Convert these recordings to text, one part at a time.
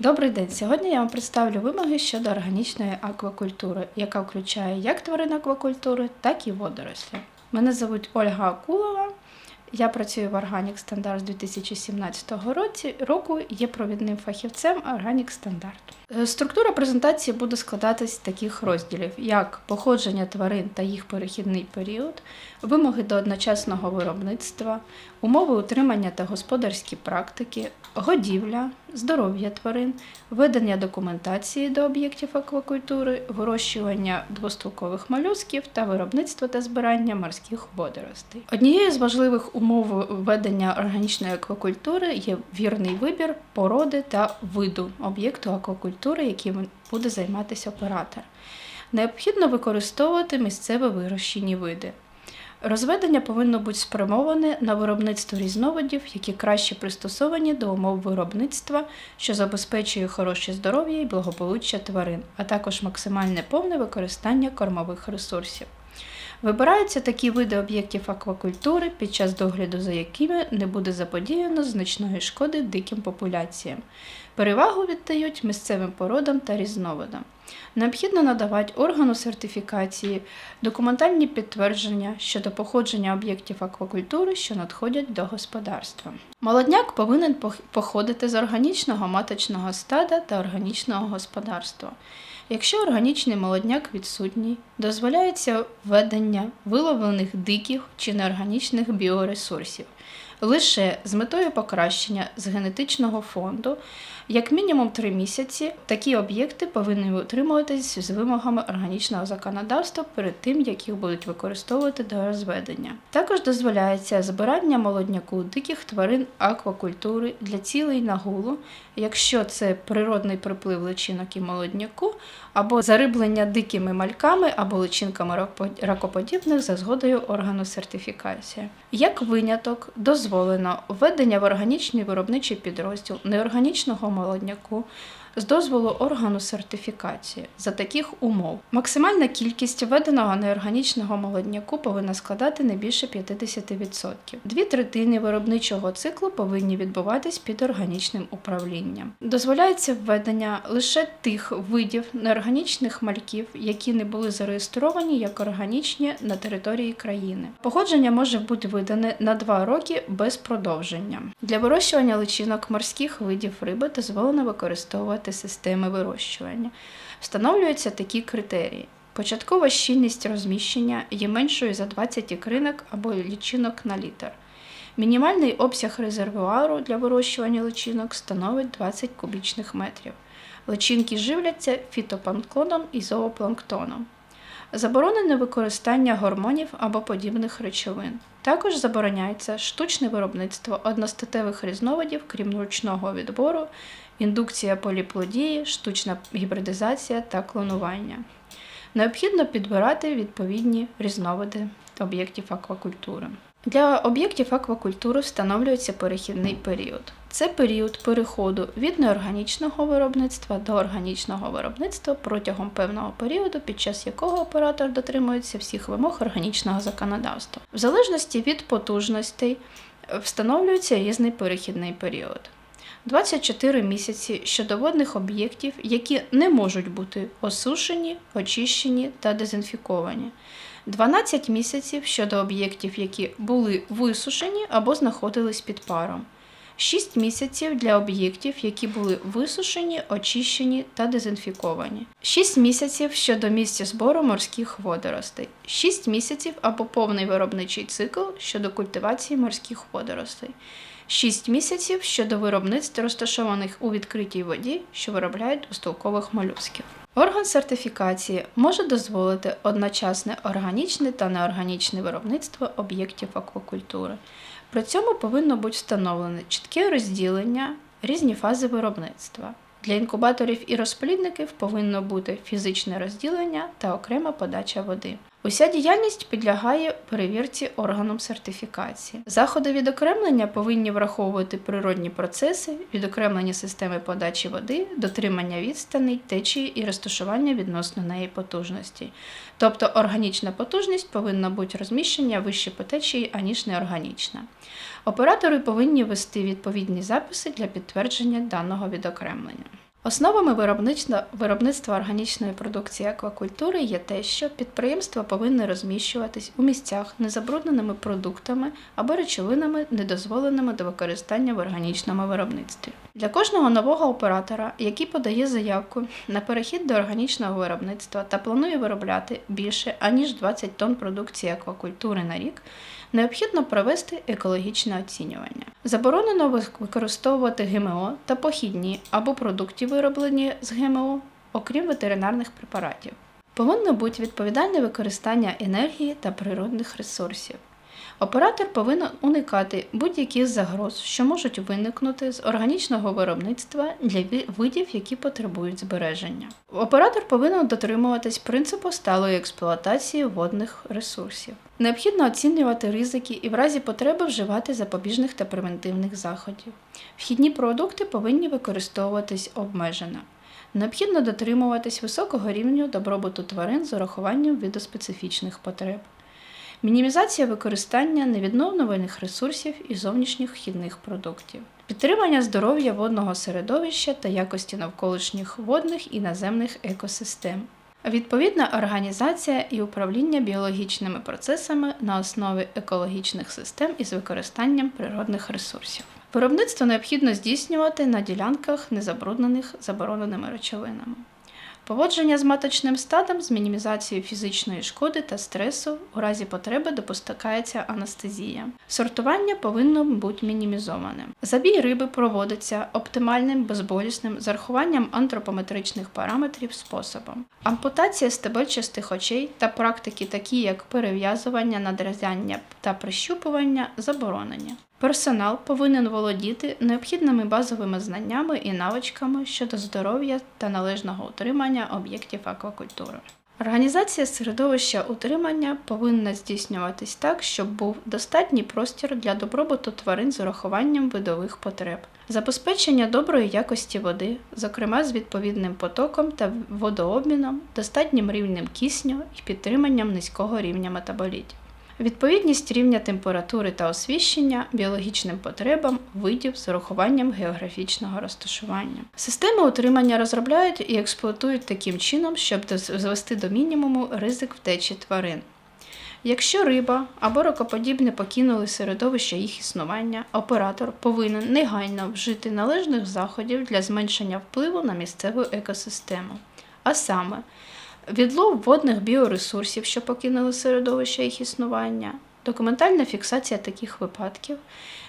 Добрий день. Сьогодні я вам представлю вимоги щодо органічної аквакультури, яка включає як тварин аквакультури, так і водорослі. Мене звуть Ольга Акулова. Я працюю в Organic Standard з 2017 році, року, є провідним фахівцем Organic Standard. Е, Структура презентації буде складатись з таких розділів: як походження тварин та їх перехідний період, вимоги до одночасного виробництва, умови утримання та господарські практики, годівля, здоров'я тварин, ведення документації до об'єктів аквакультури, вирощування двостулкових молюсків та виробництво та збирання морських водоростей. Однією з важливих умов ведення органічної аквакультури є вірний вибір породи та виду об'єкту аквакультури, яким буде займатися оператор. Необхідно використовувати місцево вирощені види. Розведення повинно бути спрямоване на виробництво різновидів, які краще пристосовані до умов виробництва, що забезпечує хороше здоров'я і благополуччя тварин, а також максимальне повне використання кормових ресурсів. Вибираються такі види об'єктів аквакультури, під час догляду за якими не буде заподіяно значної шкоди диким популяціям. Перевагу віддають місцевим породам та різновидам. Необхідно надавати органу сертифікації, документальні підтвердження щодо походження об'єктів аквакультури, що надходять до господарства. Молодняк повинен походити з органічного маточного стада та органічного господарства. Якщо органічний молодняк відсутній, дозволяється введення виловлених диких чи неорганічних біоресурсів лише з метою покращення з генетичного фонду. Як мінімум 3 місяці такі об'єкти повинні утримуватись з вимогами органічного законодавства перед тим, як їх будуть використовувати до розведення. Також дозволяється збирання молодняку диких тварин аквакультури для цілей нагулу, якщо це природний приплив личинок і молодняку, або зариблення дикими мальками або личинками ракоподібних за згодою органу сертифікації. Як виняток дозволено введення в органічний виробничий підрозділ неорганічного молодняку з дозволу органу сертифікації за таких умов. Максимальна кількість введеного неорганічного молодняку повинна складати не більше 50%. Дві третини виробничого циклу повинні відбуватись під органічним управлінням. Дозволяється введення лише тих видів неорганічних мальків, які не були зареєстровані як органічні на території країни. Походження може бути видане на 2 роки без продовження. Для вирощування личинок морських видів риби дозволено використовувати системи вирощування. Встановлюються такі критерії. Початкова щільність розміщення є меншою за 20 ікринок або лічинок на літр. Мінімальний обсяг резервуару для вирощування личинок становить 20 кубічних метрів. Личинки живляться фітопланктоном і зоопланктоном. Заборонене використання гормонів або подібних речовин. Також забороняється штучне виробництво одностатевих різновидів, крім ручного відбору, індукція поліплодії, штучна гібридизація та клонування. Необхідно підбирати відповідні різновиди об'єктів аквакультури. Для об'єктів аквакультури встановлюється перехідний період. Це період переходу від неорганічного виробництва до органічного виробництва протягом певного періоду, під час якого оператор дотримується всіх вимог органічного законодавства. В залежності від потужностей е, встановлюється різний перехідний період. 24 місяці щодо водних об'єктів, які не можуть бути осушені, очищені та дезінфіковані. 12 місяців щодо об'єктів, які були висушені або знаходились під паром. 6 місяців для об'єктів, які були висушені, очищені та дезінфіковані. 6 місяців щодо місця збору морських водоростей. 6 місяців або повний виробничий цикл щодо культивації морських водоростей. 6 місяців щодо виробництв, розташованих у відкритій воді, що виробляють двостолкових молюсків. Орган сертифікації може дозволити одночасне органічне та неорганічне виробництво об'єктів аквакультури. При цьому повинно бути встановлене чітке розділення, різні фази виробництва. Для інкубаторів і розплідників повинно бути фізичне розділення та окрема подача води. Уся діяльність підлягає перевірці органом сертифікації. Заходи відокремлення повинні враховувати природні процеси, відокремлені системи подачі води, дотримання відстаней, течії і розташування відносно неї потужності. Тобто органічна потужність повинна бути розміщення вище по течії, аніж неорганічна. Оператори повинні вести відповідні записи для підтвердження даного відокремлення. Основами виробництва органічної продукції аквакультури є те, що підприємства повинні розміщуватись у місцях незабрудненими продуктами або речовинами, недозволеними до використання в органічному виробництві. Для кожного нового оператора, який подає заявку на перехід до органічного виробництва та планує виробляти більше аніж 20 тонн продукції аквакультури на рік, необхідно провести екологічне оцінювання. Заборонено використовувати ГМО та похідні або продукти, вироблені з ГМО, окрім ветеринарних препаратів. Повинно бути відповідальне використання енергії та природних ресурсів. Оператор повинен уникати будь-яких загроз, що можуть виникнути з органічного виробництва для видів, які потребують збереження. Оператор повинен дотримуватись принципу сталої експлуатації водних ресурсів. Необхідно оцінювати ризики і в разі потреби вживати запобіжних та превентивних заходів. Вхідні продукти повинні використовуватись обмежено. Необхідно дотримуватись високого рівня добробуту тварин з урахуванням видоспецифічних потреб. Мінімізація використання невідновлюваних ресурсів і зовнішніх вхідних продуктів, підтримання здоров'я водного середовища та якості навколишніх водних і наземних екосистем. Відповідна організація і управління біологічними процесами на основі екологічних систем із використанням природних ресурсів. Виробництво необхідно здійснювати на ділянках, не забруднених забороненими речовинами. Поводження з маточним стадом з мінімізацією фізичної шкоди та стресу у разі потреби допускається анестезія. Сортування повинно бути мінімізованим. Забій риби проводиться оптимальним, безболісним з урахуванням антропометричних параметрів способом. Ампутація стебельчастих очей та практики, такі як перев'язування, надрізання та прищупування, заборонені. Персонал повинен володіти необхідними базовими знаннями і навичками щодо здоров'я та належного утримання об'єктів аквакультури. Організація середовища утримання повинна здійснюватись так, щоб був достатній простір для добробуту тварин з урахуванням видових потреб, забезпечення доброї якості води, зокрема з відповідним потоком та водообміном, достатнім рівнем кисню і підтриманням низького рівня метаболітів. Відповідність рівня температури та освіщення біологічним потребам видів з урахуванням географічного розташування. Системи утримання розробляють і експлуатують таким чином, щоб звести до мінімуму ризик втечі тварин. Якщо риба або ракоподібне покинули середовище їх існування, оператор повинен негайно вжити належних заходів для зменшення впливу на місцеву екосистему. А саме, відлов водних біоресурсів, що покинули середовище їх існування, документальна фіксація таких випадків,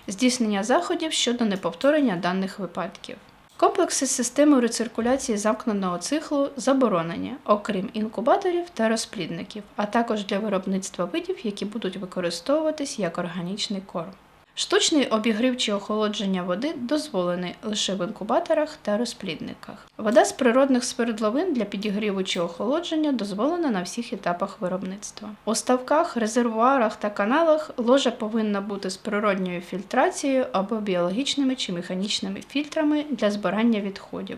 здійснення заходів щодо неповторення даних випадків. Комплекси з системою рециркуляції замкненого циклу заборонені, окрім інкубаторів та розплідників, а також для виробництва видів, які будуть використовуватись як органічний корм. Штучний обігрів чи охолодження води дозволений лише в інкубаторах та розплідниках. Вода з природних свердловин для підігріву чи охолодження дозволена на всіх етапах виробництва. У ставках, резервуарах та каналах ложа повинна бути з природньою фільтрацією або біологічними чи механічними фільтрами для збирання відходів,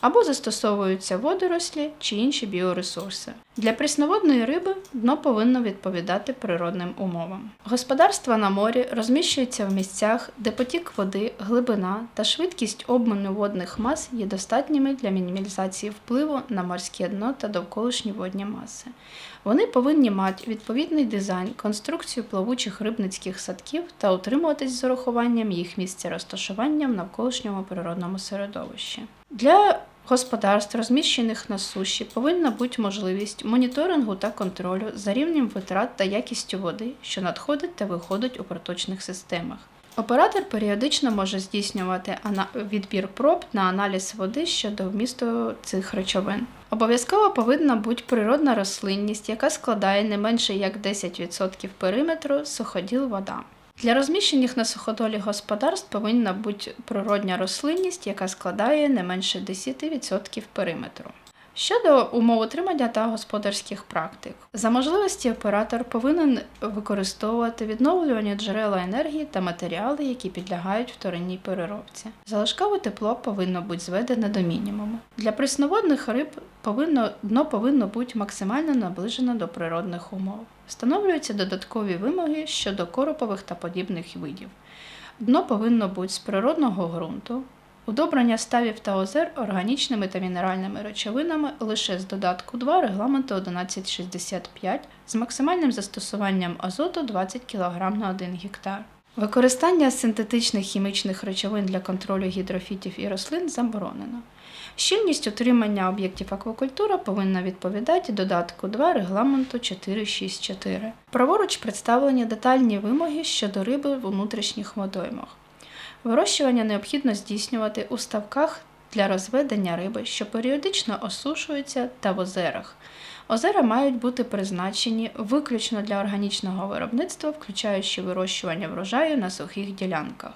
або застосовуються водорослі чи інші біоресурси. Для прісноводної риби дно повинно відповідати природним умовам. Господарства на морі розміщуються в місцях, де потік води, глибина та швидкість обміну водних мас є достатніми для мінімізації впливу на морське дно та довколишні водні маси. Вони повинні мати відповідний дизайн, конструкцію плавучих рибницьких садків та утримуватись з урахуванням їх місця розташування в навколишньому природному середовищі. Для господарств, розміщених на суші, повинна бути можливість моніторингу та контролю за рівнем витрат та якістю води, що надходить та виходить у проточних системах. Оператор періодично може здійснювати відбір проб на аналіз води щодо вмісту цих речовин. Обов'язково повинна бути природна рослинність, яка складає не менше як 10% периметру суходіл вода. Для розміщених на суходолі господарств повинна бути природня рослинність, яка складає не менше 10% периметру. Щодо умов утримання та господарських практик, за можливості оператор повинен використовувати відновлювані джерела енергії та матеріали, які підлягають вторинній переробці. Залишкове тепло повинно бути зведене до мінімуму. Для пресноводних риб повинно, дно повинно бути максимально наближено до природних умов. Встановлюються додаткові вимоги щодо коропових та подібних видів. Дно повинно бути з природного ґрунту, Удобрення ставів та озер органічними та мінеральними речовинами лише з додатку 2 регламенту 1165 з максимальним застосуванням азоту 20 кг на 1 гектар. Використання синтетичних хімічних речовин для контролю гідрофітів і рослин заборонено. Щільність утримання об'єктів аквакультури повинна відповідати додатку 2 регламенту 464. Праворуч представлені детальні вимоги щодо риби в внутрішніх водоймах. Вирощування необхідно здійснювати у ставках для розведення риби, що періодично осушуються та в озерах. Озера мають бути призначені виключно для органічного виробництва, включаючи вирощування врожаю на сухих ділянках.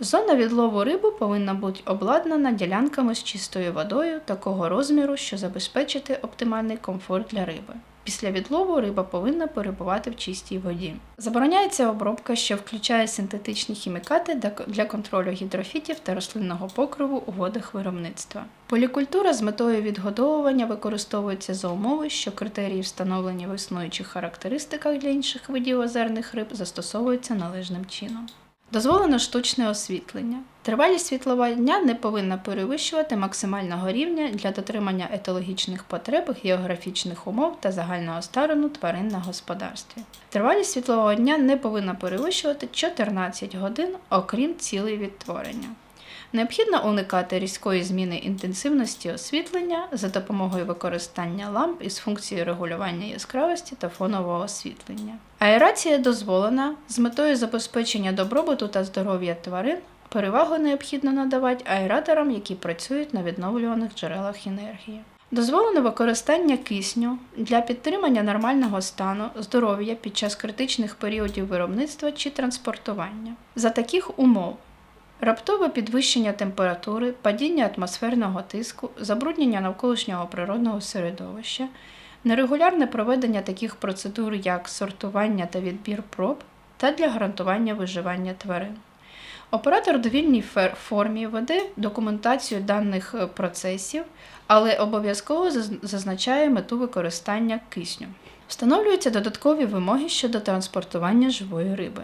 Зона відлову рибу повинна бути обладнана ділянками з чистою водою такого розміру, що забезпечити оптимальний комфорт для риби. Після відлову риба повинна перебувати в чистій воді. Забороняється обробка, що включає синтетичні хімікати для- контролю гідрофітів та рослинного покриву у водах виробництва. Полікультура з метою відгодовування використовується за умови, що критерії, встановлені в існуючих характеристиках для інших видів озерних риб, застосовуються належним чином. Дозволено штучне освітлення. Тривалість світлового дня не повинна перевищувати максимального рівня для дотримання етологічних потреб, географічних умов та загального старону тварин на господарстві. Тривалість світлового дня не повинна перевищувати 14 годин, окрім цілей відтворення. Необхідно уникати різкої зміни інтенсивності освітлення за допомогою використання ламп із функцією регулювання яскравості та фонового освітлення. Аерація дозволена з метою забезпечення добробуту та здоров'я тварин. Перевагу необхідно надавати аераторам, які працюють на відновлюваних джерелах енергії. Дозволено використання кисню для підтримання нормального стану здоров'я під час критичних періодів виробництва чи транспортування. За таких умов Раптове підвищення температури, падіння атмосферного тиску, забруднення навколишнього природного середовища, нерегулярне проведення таких процедур, як сортування та відбір проб, та для гарантування виживання тварин. Оператор в довільній формі веде документацію даних е, процесів, але обов'язково зазначає мету використання кисню. Встановлюються додаткові вимоги щодо транспортування живої риби.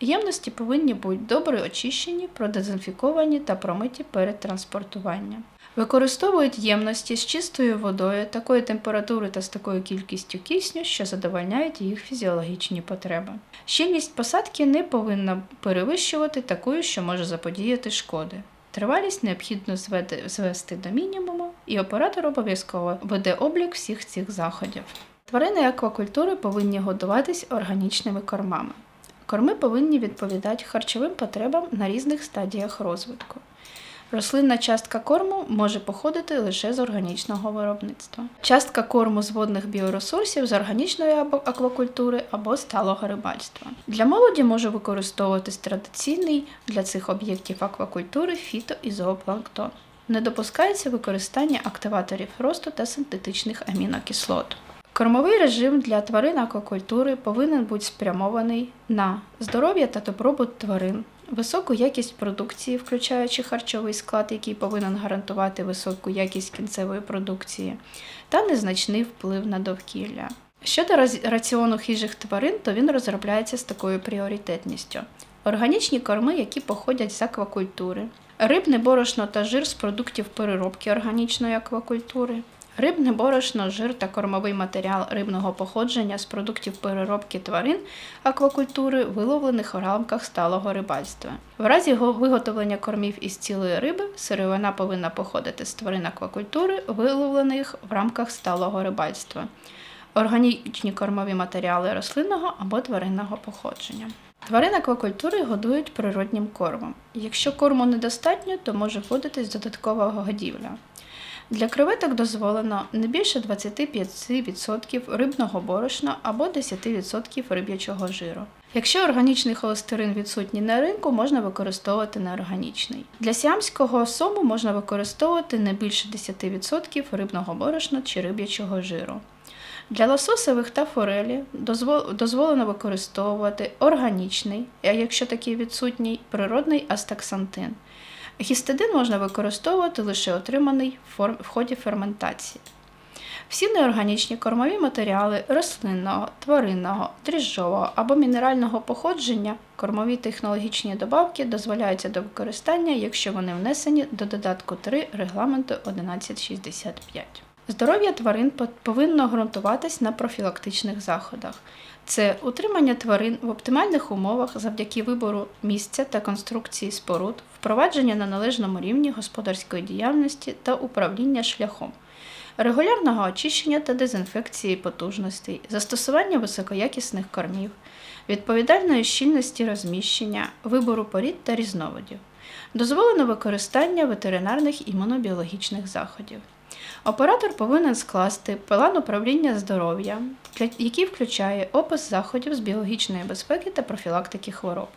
Ємності повинні бути добре очищені, продезінфіковані та промиті перед транспортуванням. Використовують ємності з чистою водою такої температури та з такою кількістю кисню, що задовольняють їх фізіологічні потреби. Щільність посадки не повинна перевищувати такою, що може заподіяти шкоди. Тривалість необхідно звести до мінімуму, і оператор обов'язково веде облік всіх цих заходів. Тварини аквакультури повинні годуватись органічними кормами. Корми повинні відповідати харчовим потребам на різних стадіях розвитку. Рослинна частка корму може походити лише з органічного виробництва. Частка корму з водних біоресурсів з органічної аквакультури або сталого рибальства. Для молоді може використовуватись традиційний для цих об'єктів аквакультури фіто і зоопланктон. Не допускається використання активаторів росту та синтетичних амінокислот. Кормовий режим для тварин аквакультури повинен бути спрямований на здоров'я та добробут тварин, високу якість продукції, включаючи харчовий склад, який повинен гарантувати високу якість кінцевої продукції, та незначний вплив на довкілля. Щодо раціону хижих тварин, то він розробляється з такою пріоритетністю: органічні корми, які походять з аквакультури, рибне борошно та жир з продуктів переробки органічної аквакультури, Рибне борошно, жир та кормовий матеріал рибного походження з продуктів переробки тварин аквакультури, виловлених у рамках сталого рибальства. В разі його виготовлення кормів із цілої риби, сировина повинна походити з тварин аквакультури, виловлених в рамках сталого рибальства. Органічні кормові матеріали рослинного або тваринного походження. Тварин аквакультури годують природнім кормом. Якщо корму недостатньо, то може вводитись додаткова годівля. Для креветок дозволено не більше 25% рибного борошна або 10% риб'ячого жиру. Якщо органічний холестерин відсутній на ринку, можна використовувати неорганічний. Для сіамського сому можна використовувати не більше 10% рибного борошна чи риб'ячого жиру. Для лососевих та форелі дозволено використовувати органічний, а якщо такий відсутній, природний астаксантин. Гістидин можна використовувати лише отриманий в ході ферментації. Всі неорганічні кормові матеріали рослинного, тваринного, дріжджового або мінерального походження, кормові технологічні добавки дозволяються до використання, якщо вони внесені до додатку 3 регламенту 1165. Здоров'я тварин повинно ґрунтуватись на профілактичних заходах. Це утримання тварин в оптимальних умовах завдяки вибору місця та конструкції споруд, впровадження на належному рівні господарської діяльності та управління шляхом, регулярного очищення та дезінфекції потужностей, застосування високоякісних кормів, відповідальної щільності розміщення, вибору порід та різновидів, дозволено використання ветеринарних імунобіологічних заходів. Оператор повинен скласти план управління здоров'я, який включає опис заходів з біологічної безпеки та профілактики хвороб.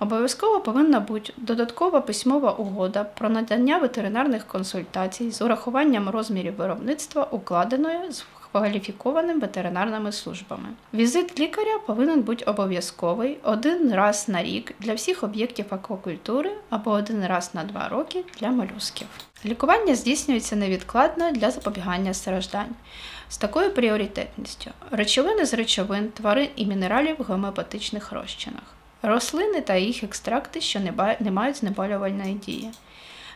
Обов'язково повинна бути додаткова письмова угода про надання ветеринарних консультацій з урахуванням розмірів виробництва, укладеної з кваліфікованими ветеринарними службами. Візит лікаря повинен бути обов'язковий один раз на рік для всіх об'єктів аквакультури або один раз на два роки для молюсків. Лікування здійснюється невідкладно для запобігання страждань з такою пріоритетністю: речовини з речовин, тварин і мінералів в гомеопатичних розчинах, рослини та їх екстракти, що не мають знеболювальної дії,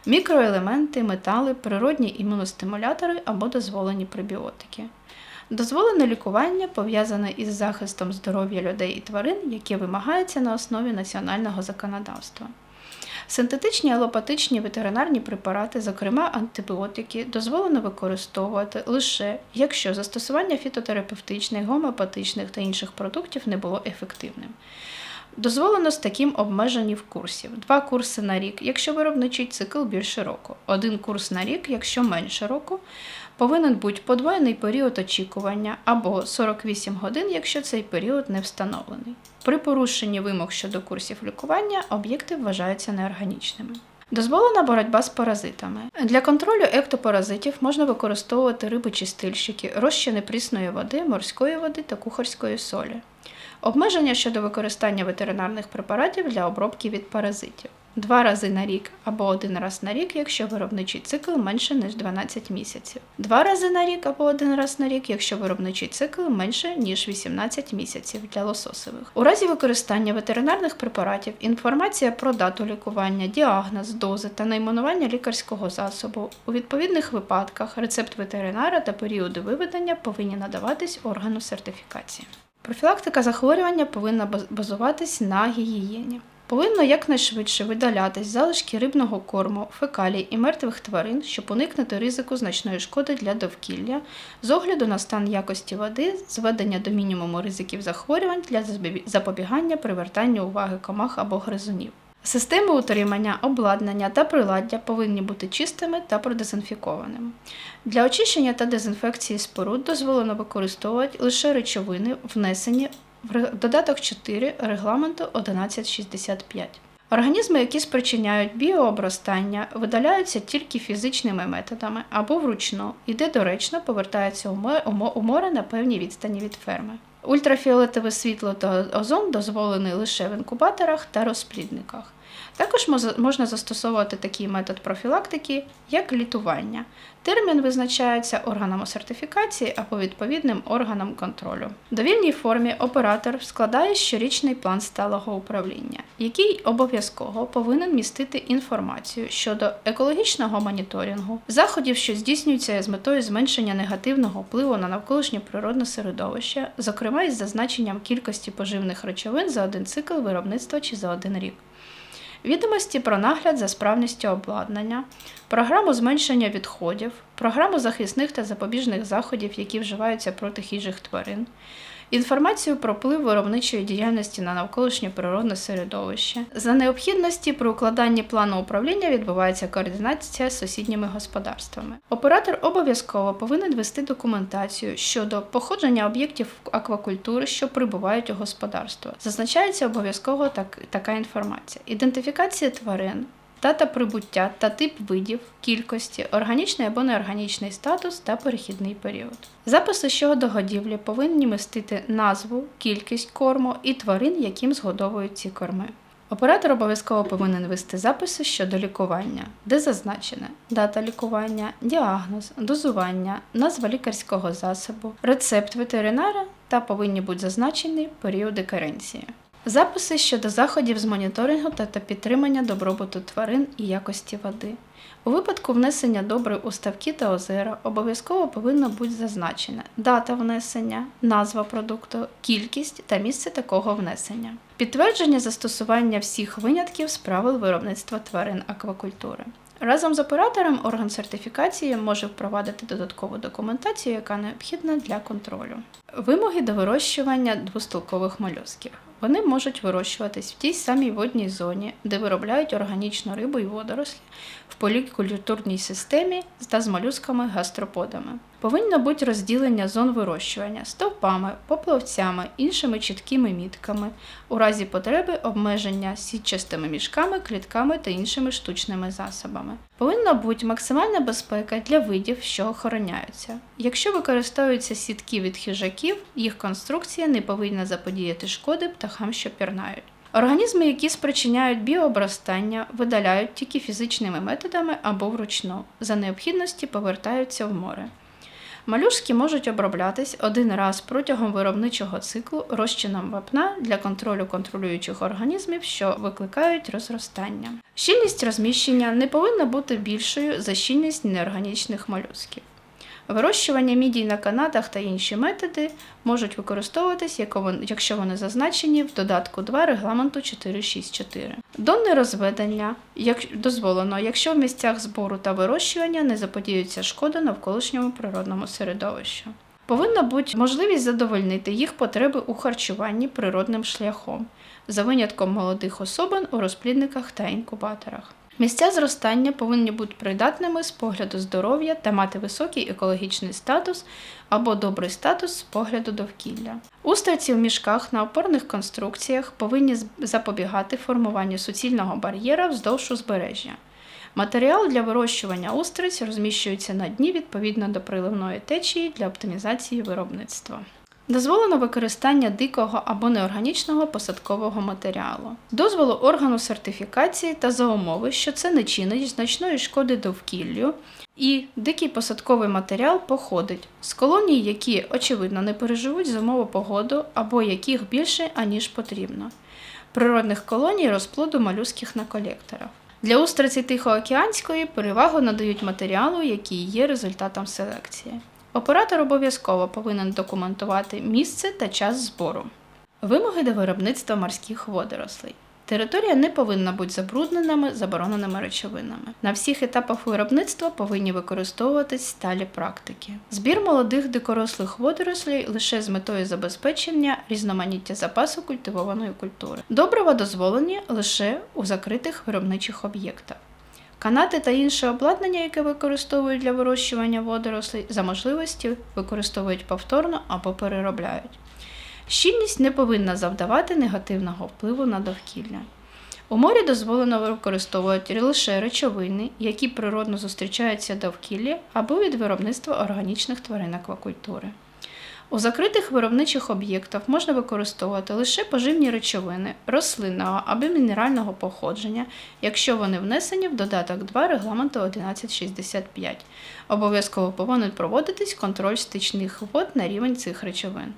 мікроелементи, метали, природні імуностимулятори або дозволені пребіотики. Дозволене лікування пов'язане із захистом здоров'я людей і тварин, яке вимагається на основі національного законодавства. Синтетичні алопатичні ветеринарні препарати, зокрема антибіотики, дозволено використовувати лише якщо застосування фітотерапевтичних, гомеопатичних та інших продуктів не було ефективним. Дозволено з таким обмеженням курсів: два курси на рік, якщо виробничий цикл більше року, один курс на рік, якщо менше року. Повинен бути подвоєний період очікування або 48 годин, якщо цей період не встановлений. При порушенні вимог щодо курсів лікування об'єкти вважаються неорганічними. Дозволена боротьба з паразитами. Для контролю ектопаразитів можна використовувати риби-чистильщики, розчини прісної води, морської води та кухарської солі. Обмеження щодо використання ветеринарних препаратів для обробки від паразитів. Два рази на рік або один раз на рік, якщо виробничий цикл менше ніж 12 місяців. Два рази на рік або один раз на рік, якщо виробничий цикл менше ніж 18 місяців для лососових. У разі використання ветеринарних препаратів інформація про дату лікування, діагноз, дози та найменування лікарського засобу у відповідних випадках рецепт ветеринара та періоди виведення повинні надаватись органу сертифікації. Профілактика захворювання повинна базуватись на гігієні. Повинно якнайшвидше видалятись залишки рибного корму, фекалій і мертвих тварин, щоб уникнути ризику значної шкоди для довкілля, з огляду на стан якості води, зведення до мінімуму ризиків захворювань для запобігання привертання уваги комах або гризунів. Системи утримання, обладнання та приладдя повинні бути чистими та продезінфікованими. Для очищення та дезінфекції споруд дозволено використовувати лише речовини, внесені додаток 4 регламенту 1165. Організми, які спричиняють біообростання, видаляються тільки фізичними методами або вручну і де доречно повертаються у мо- у мо- у море на певній відстані від ферми. Ультрафіолетове світло та озон дозволені лише в інкубаторах та розплідниках. Також можна застосовувати такий метод профілактики, як літування. Термін визначається органом сертифікації або відповідним органом контролю. В довільній формі оператор складає щорічний план сталого управління, який обов'язково повинен містити інформацію щодо екологічного моніторингу, заходів, що здійснюються з метою зменшення негативного впливу на навколишнє природне середовище, зокрема із зазначенням кількості поживних речовин за один цикл виробництва чи за один рік. Відомості про нагляд за справністю обладнання, програму зменшення відходів, програму захисних та запобіжних заходів, які вживаються проти хижих тварин, інформацію про вплив виробничої діяльності на навколишнє природне середовище. За необхідності при укладанні плану управління відбувається координація з сусідніми господарствами. Оператор обов'язково повинен вести документацію щодо походження об'єктів аквакультури, що прибувають у господарство. Зазначається обов'язково так, така інформація: ідентифікація тварин. Дата прибуття та тип видів, кількості, органічний або неорганічний статус та перехідний період. Записи щодо годівлі повинні містити назву, кількість корму і тварин, яким згодовують ці корми. Оператор обов'язково повинен вести записи щодо лікування, де зазначена дата лікування, діагноз, дозування, назва лікарського засобу, рецепт ветеринара та повинні бути зазначені періоди каренції. Записи щодо заходів з моніторингу та, та підтримання добробуту тварин і якості води. У випадку внесення добрив у ставки та озера обов'язково повинна бути зазначена дата внесення, назва продукту, кількість та місце такого внесення. Підтвердження застосування всіх винятків з правил виробництва тварин аквакультури. Разом з оператором орган сертифікації може впровадити додаткову документацію, яка необхідна для контролю. Вимоги до вирощування двостолкових молюсків. Вони можуть вирощуватись в тій самій водній зоні, де виробляють органічну рибу і водорослі, в полікультурній системі та з молюсками гастроподами. Повинно бути розділення зон вирощування стовпами, поплавцями, іншими чіткими мітками, у разі потреби обмеження сітчастими мішками, клітками та іншими штучними засобами. Повинна бути максимальна безпека для видів, що охороняються. Якщо використовуються сітки від хижаків, їх конструкція не повинна заподіяти шкоди птахам, що пірнають. Організми, які спричиняють біообростання, видаляють тільки фізичними методами або вручну, за необхідності повертаються в море. Малюшки можуть оброблятись один раз протягом виробничого циклу розчином вапна для контролю контролюючих організмів, що викликають розростання. Щільність розміщення не повинна бути більшою за щільність неорганічних молюсків. Вирощування мідій на канатах та інші методи можуть використовуватись, якщо вони зазначені в додатку 2 регламенту 464. Донне розведення як дозволено, якщо в місцях збору та вирощування не заподіюється шкода навколишньому природному середовищу. Повинна бути можливість задовольнити їх потреби у харчуванні природним шляхом, за винятком молодих особин у розплідниках та інкубаторах. Місця зростання повинні бути придатними з погляду здоров'я та мати високий екологічний статус або добрий статус з погляду довкілля. Устриці в мішках на опорних конструкціях повинні запобігати формуванню суцільного бар'єра вздовж узбережжя. Матеріал для вирощування устриць розміщується на дні відповідно до приливної течії для оптимізації виробництва. Дозволено використання дикого або неорганічного посадкового матеріалу, дозволу органу сертифікації та за умови, що це не чинить значної шкоди довкіллю, і дикий посадковий матеріал походить з колоній, які, очевидно, не переживуть зимову погоду або яких більше, аніж потрібно, природних колоній розплоду малюських на колекторах. Для устриці Тихоокеанської перевагу надають матеріалу, який є результатом селекції. Оператор обов'язково повинен документувати місце та час збору. Вимоги до виробництва морських водорослей. Територія не повинна бути забрудненими забороненими речовинами. На всіх етапах виробництва повинні використовуватись сталі практики. Збір молодих дикорослих водорослей лише з метою забезпечення різноманіття запасу культивованої культури. Добрива дозволені лише у закритих виробничих об'єктах. Канати та інше обладнання, яке використовують для вирощування водорослей, за можливості використовують повторно або переробляють. Щільність не повинна завдавати негативного впливу на довкілля. У морі дозволено використовувати лише речовини, які природно зустрічаються довкіллі або від виробництва органічних тварин аквакультури. У закритих виробничих об'єктах можна використовувати лише поживні речовини рослинного або мінерального походження, якщо вони внесені в додаток 2 регламенту 1165. Обов'язково повинен проводитись контроль стичних вод на рівень цих речовин.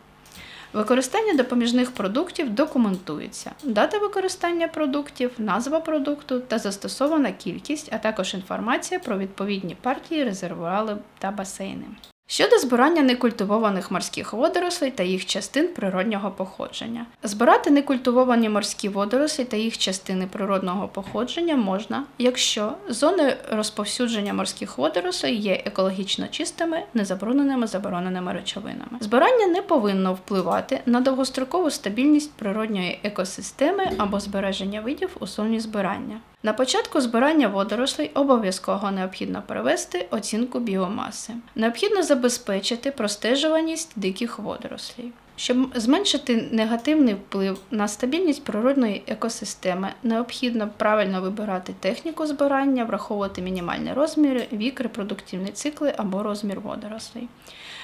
Використання допоміжних продуктів документується, дата використання продуктів, назва продукту та застосована кількість, а також інформація про відповідні партії, резервуари та басейни. Щодо збирання некультивованих морських водорослей та їх частин природнього походження. Збирати некультивовані морські водорослі та їх частини природного походження можна, якщо зони розповсюдження морських водорослей є екологічно чистими, незабороненими забороненими речовинами. Збирання не повинно впливати на довгострокову стабільність природньої екосистеми або збереження видів у зоні збирання. На початку збирання водорослей обов'язково необхідно провести оцінку біомаси. Необхідно забезпечити простежуваність диких водорослей. Щоб зменшити негативний вплив на стабільність природної екосистеми, необхідно правильно вибирати техніку збирання, враховувати мінімальні розміри, вік, репродуктивні цикли або розмір водорослей.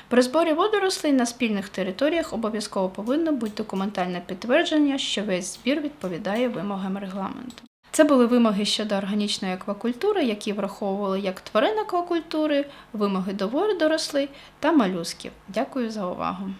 При зборі водорослей на спільних територіях обов'язково повинно бути документальне підтвердження, що весь збір відповідає вимогам регламенту. Це були вимоги щодо органічної аквакультури, які враховували як тварин аквакультури, вимоги до водорослей та малюсків. Дякую за увагу.